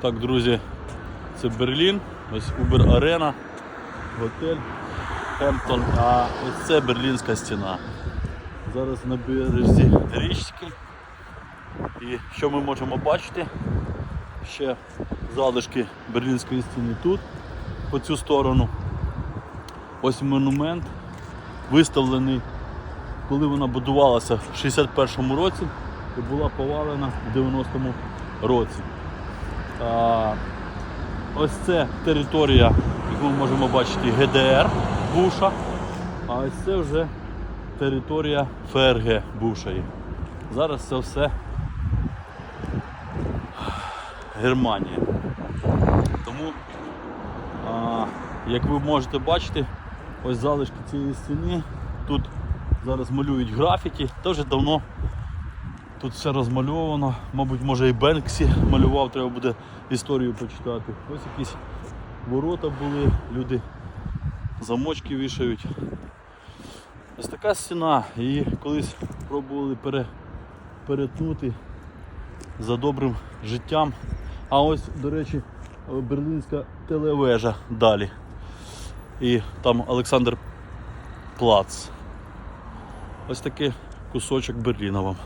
Так, друзі, це Берлін, ось Uber Arena, готель Хемптон, а ось це Берлінська стіна. Зараз на березі річки. І що ми можемо бачити? Ще залишки Берлінської стіни тут, по цю сторону. Ось монумент виставлений, коли вона будувалася в 61-му році і була повалена в 90-му році. Ось це територія, яку ми можемо бачити, ГДР Буша, а ось це вже територія ФРГ бувшої. Зараз це все Германія. Тому, а, як ви можете бачити, ось залишки цієї стіни. Тут зараз малюють графіті, та вже давно тут все розмальовано. Мабуть, може і Бенксі малював, треба буде історію почитати. Ось якісь ворота були, люди замочки вішають. Ось така стіна, її колись пробували пере, перетнути за добрим життям. А ось, до речі, берлінська телевежа далі. І там Олександр Плац. Ось такий кусочок Берліна вам.